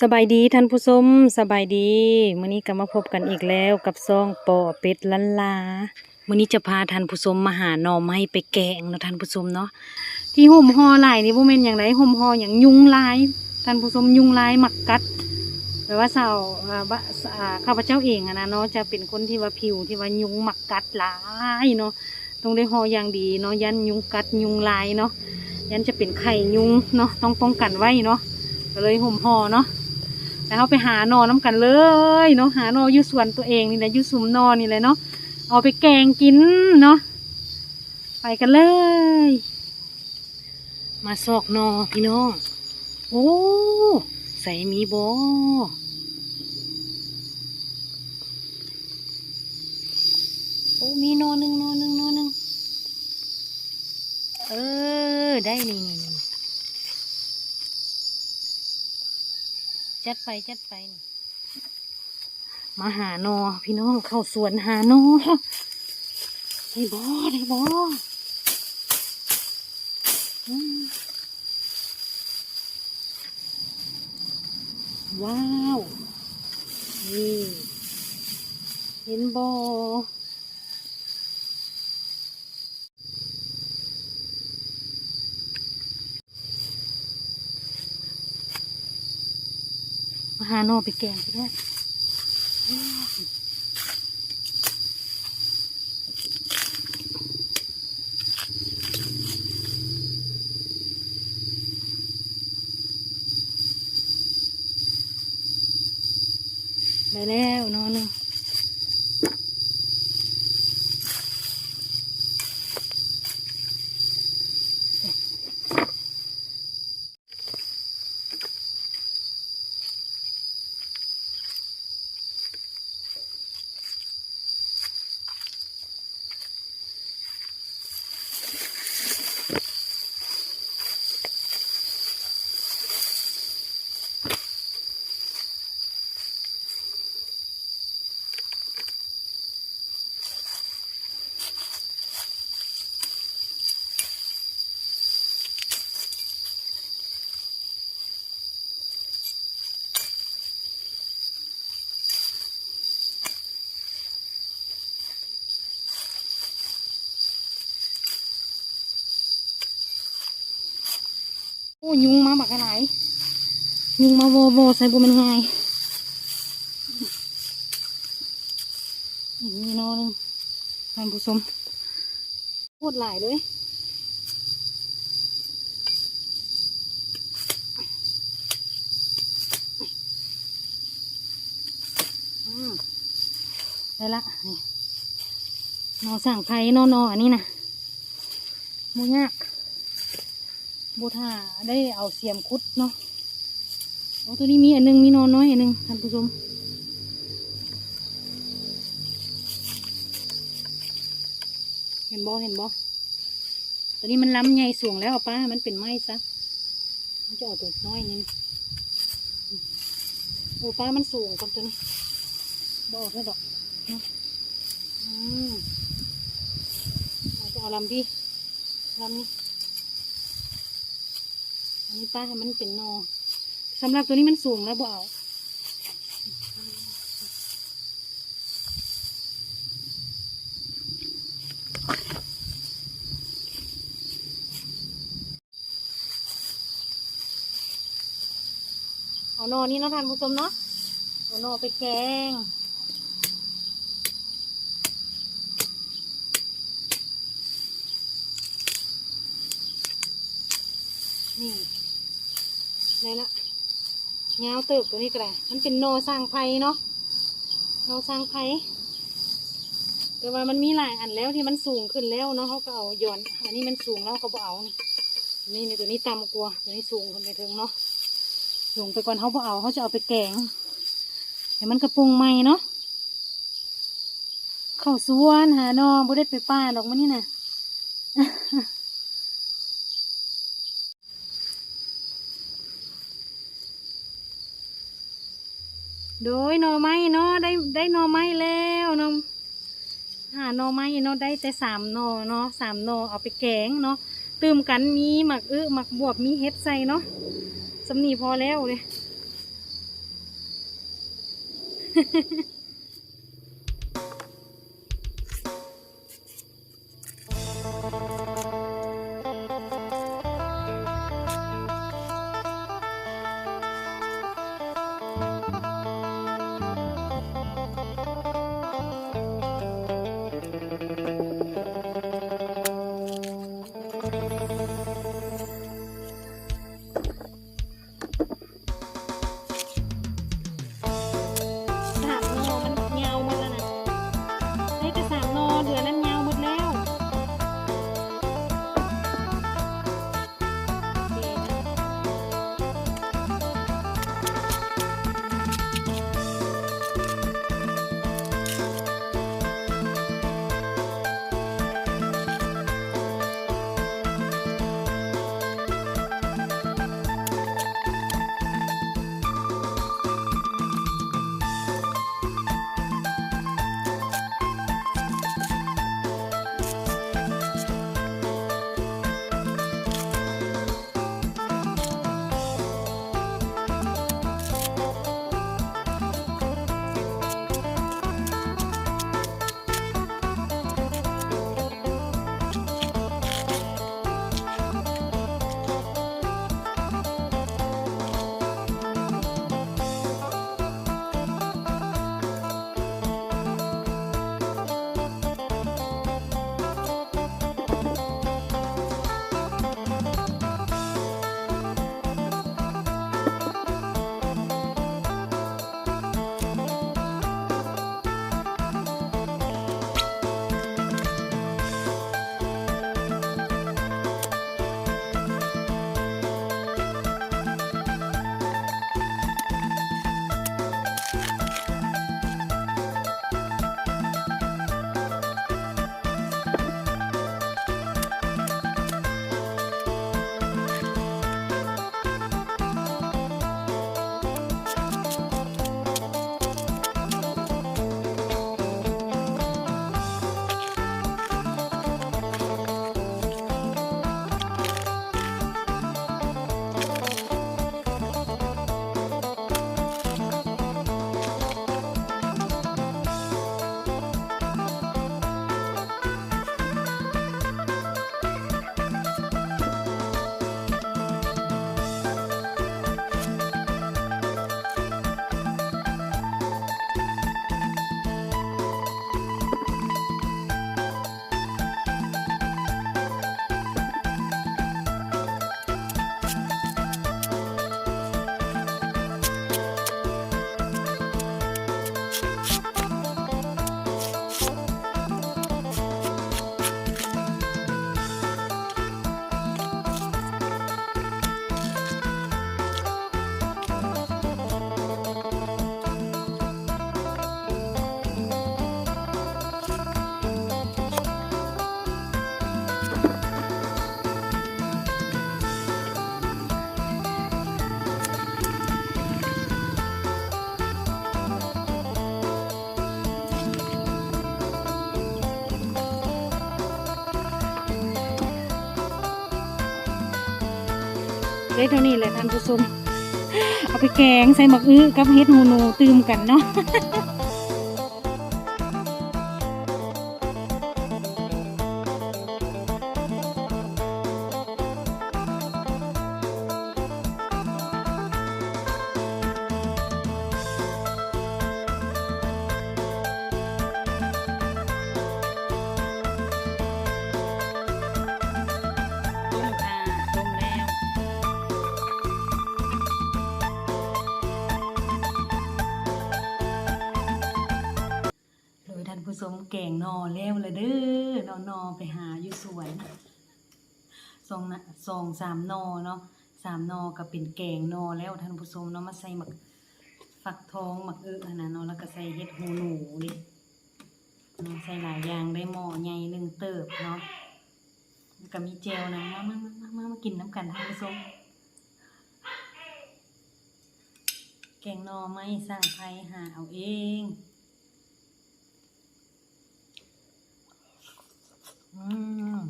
สบายดีท่านผู้ชมสบายดีมื้อนี้ก็มาพบกันอีกแล้วกับซองปอเป็ดลันลามื้อนี้จะพาท่านผู้ชมมาหาหน่อไม้ไปแกงเนาะท่านผู้ชมเนาะที่ห่มห่อหลายนี่บ่แม่นหยังไดห่มห่อหยังยุงลายท่านผู้ชมยุงลายหมักกัดแปลว่าสาวอ่าข้าพเจ้าเองอะนะเนาะจะเป็นคนที่ว่าผิวที่ว่ายุงหมักกัดหลายเนาะต้องได้ห่ออย่างดีเนาะยันยุงกัดยุงลายเนาะยันจะเป็นไข่ยุงเนาะต้องป้องกันไว้เนาะก็เลยห่มห่อเนาะ แล้วเราไปหานอน้ำกันเลยเนาะหานออยู่สวนตัวเองนี่แหละอยู่สุมนอนนี่เลยเนาะเอาไปแกงกินเนาะไปกันเลย มาซอกนอพี่น้อง โอ้ใส่มีบอโอ้มีนอหนึ่งนอหนึ่งนอหนึ่งเออ ได้นี่นี่ จัดไปจัดไปมาหานอพี่น้องเข้าสวนหานอได้บอได้บอว้าว นี่ เห็นบอ หาหน่อไปแกงพี่น้องได้แล้วหนอหนึ่งโอ้ยุงมาบักอะไรยุงมาโวโวใส่บุมันไงนี่นอนึงท่านผู้ชมโคตรหลายเลยได้ละนี่นอสั่งไผ่นอนออันนี้นะโมยาก โบท่าได้เอาเสียมคุดเนาะโอ้ตัวนี้มีอันหนึงมีนอนน้อยอันหนึงท่านผู้ชมเห็นบ่เห็นบ่ตัวนี้มันล้ำใหญ่สูงแล้วป้า มันเป็นไม้ซะ มันจะเอาตัวน้อยนึงโอ้ป้ามันสูงกว่าตัวนี้บเอกแล้วดอกอืมเราจะเอาลำพี่ลำนี้ นนี้ป้าให้มันเป็นนอสำหรับตัวนี้มันสูงแล้วบ่เอาเอานอนี้นะท่านผู้ชมเนาะเอานอไปแกงนี่ ได้ละยาเติบตัวนี้ก็ได้มันเป็นโนสร้างไผ่เนาะโนสร้างไผ่แต่ว่ามันมีหลายอันแล้วที่มันสูงขึ้นแล้วเนาะเขาก็เอาหย่อน อันนี้มันสูงแล้วเขาก็บ่เอานี่นี่ในตัวนี้ต่ำกว่าตัวนี้สูงขึ้นไปถึงเนาะสูงไปก่อนเขาบ่เอาเขาจะเอาไปแกงแต่มันกระปุงใหม่เนาะเข้าสวนหานอบ่ได้ไปป้าดอกมันนี่น่ะ โดยหน่อไม้เนาะได้ได้หน่อไม้แล้วน้องหาหน่อไม้เนาะได้แต่สามหน่อเนาะสามหน่อเอาไปแกงเนาะตื่มกันมีหมักเอื้อหมักบวบมีเฮ็ดใส่เนาะสำนีพอแล้วเลย ได้เท่านี้แหละท่านผู้ชม เอาไปแกงใส่หมักอื้อกับเฮ็ดหูหนูตืมกันเนาะ ดยท่านผู้มแกงนอแล้วลยเด้อนอนอไปหาอยู่สวยนสองนะสองสามนอเนาะสามนอก็เป็นแกงนอแล้วท่านผู้ชมเนาะมาใส่หมักฟักทองหมักเอื้อนะเนาะแล้วก็ใส่เห็ดหูหนูดิเนาะใส่หลายอย่างได้หม้อใหญ่หนึ่งเติบเนาะแล้วก็มีเจลนะมามามามามากินน้ำกันท่านผู้ชมแกงนอไม่สร้างใครหาเอาเอง อืม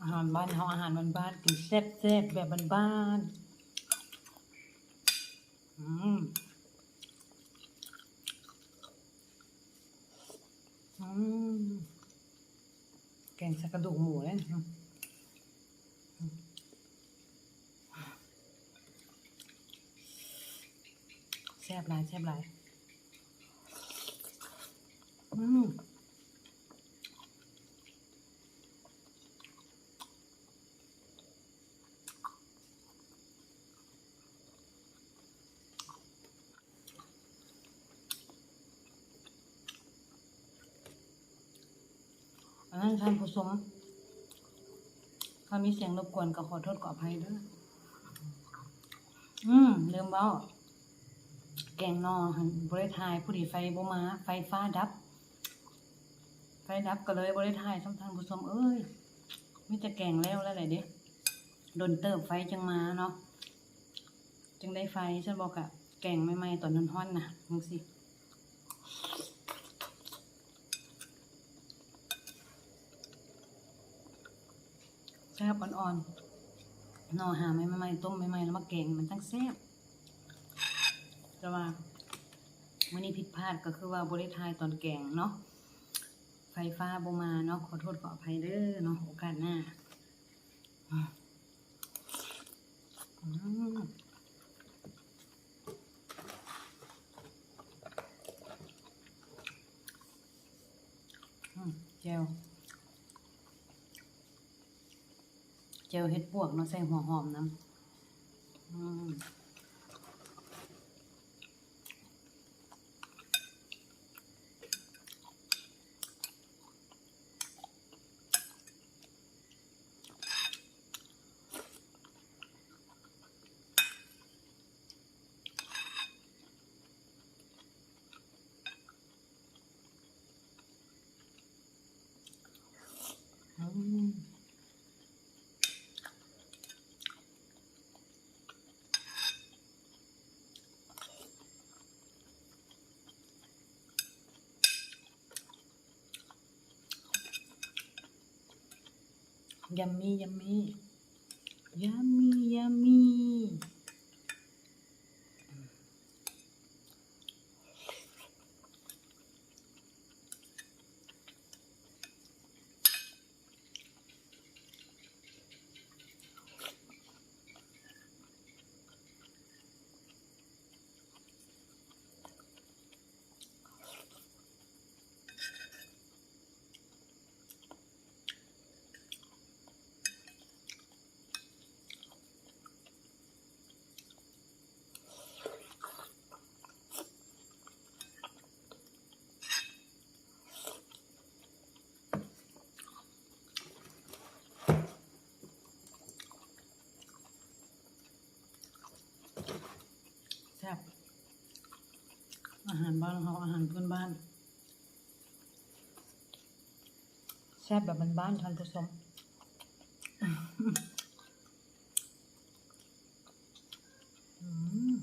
อาหารบ้านเฮาอาหารบ้านบ้านๆกินแซ่บแซ่บๆแบบบ้านๆอืมอืมแกงส่กระดูกหมูเลยอืม แซ่บหลายแซ่บหลายอืมอันนั้นท่านผู้ชมถ้ามีเสียงรบกวนก็ขอโทษขออภัยด้วยอืมลืมเบ้า แกงนอหันบริทายผู้ดีไฟบ่มา ไฟฟ้าดับ ไฟดับก็เลยบริทายท่านท่านผู้ชมเอ้ยมิจะแกงแล้วแล้วไหนเด้โดนเติบไฟจังมาเนาะจึงได้ไฟฉันบอกอะแกงไม่ไหม้ๆตอนนั้นฮ้อนนะมึงสิแซ่บอ่อนๆนอหาไม่ไม่ไม่ต้มไม่ไม่แล้วมาแกงมันทั้งแซ่บ แต่ว่าวันนี้ผิดพลาดก็คือว่าบริทายตอนแกงเนาะไฟฟ้าบมาเนาะขอโทษขออภัยเด้อเนาะโอกาสหน้าเจลเจลเฮ็ดปวกเนาะใส่หัวหอมน้ำ ยัมมี่ยัมมี่ยัมมี่ยัมมี่แซ่บอาหาร บ้านเราอาหารพื้นบ้าน แซ่บแบบบ้านๆท่านผู้ชมอืม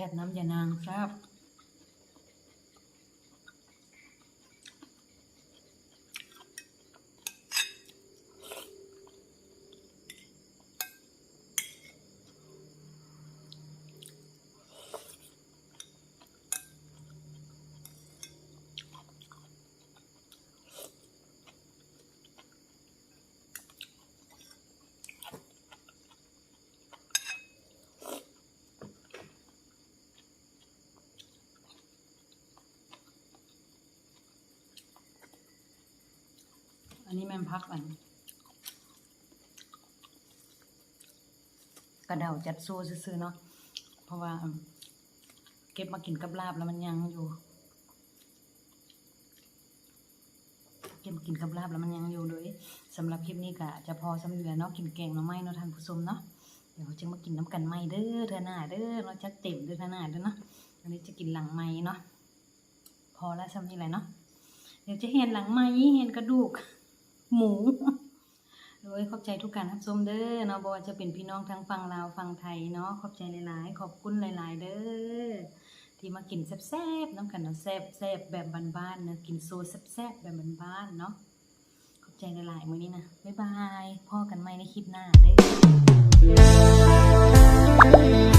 แซ่บน้ำยานางครับ อันนี้แม่พักอัน กระเดาจัดโซ่ซื่อเนาะ เพราะว่า เก็บมากินกับลาบแล้วมันยังอยู่ เก็บมากินกับลาบแล้วมันยังอยู่เลยสำหรับคลิปนี้ก็จะพอสำเหลือเนาะกินแกงหน่อไม้เนาะทานผู้ชมเนาะเดี๋ยวจะมากินน้ำกันไม้เด้อเธอหน้าเด้อเราจะเต็มเด้อเธอหน้าเด้อเนาะอันนี้จะกินหลังไม้เนาะพอแล้วสำนี้แหละเนาะเดี๋ยวจะเห็นหลังไม้เห็นกระดูก หมูโดยขอบใจทุกการรับชมเด้อเนาะบ่ว่าจะเป็นพี่น้องทั้งฝั่งลาวฝั่งไทยเนาะขอบใจหลายๆ ขอบคุณหลาย ๆ เด้อที่มากินแซ่บๆน้ำกันเนาะแซ่บๆแบบบ้านๆเนาะกินโซแซ่บๆแบบบ้านๆเนาะขอบใจหลายๆมื้อนี้นะบ๊ายบายพ่อกันใหม่ในคลิปหน้าเด้อ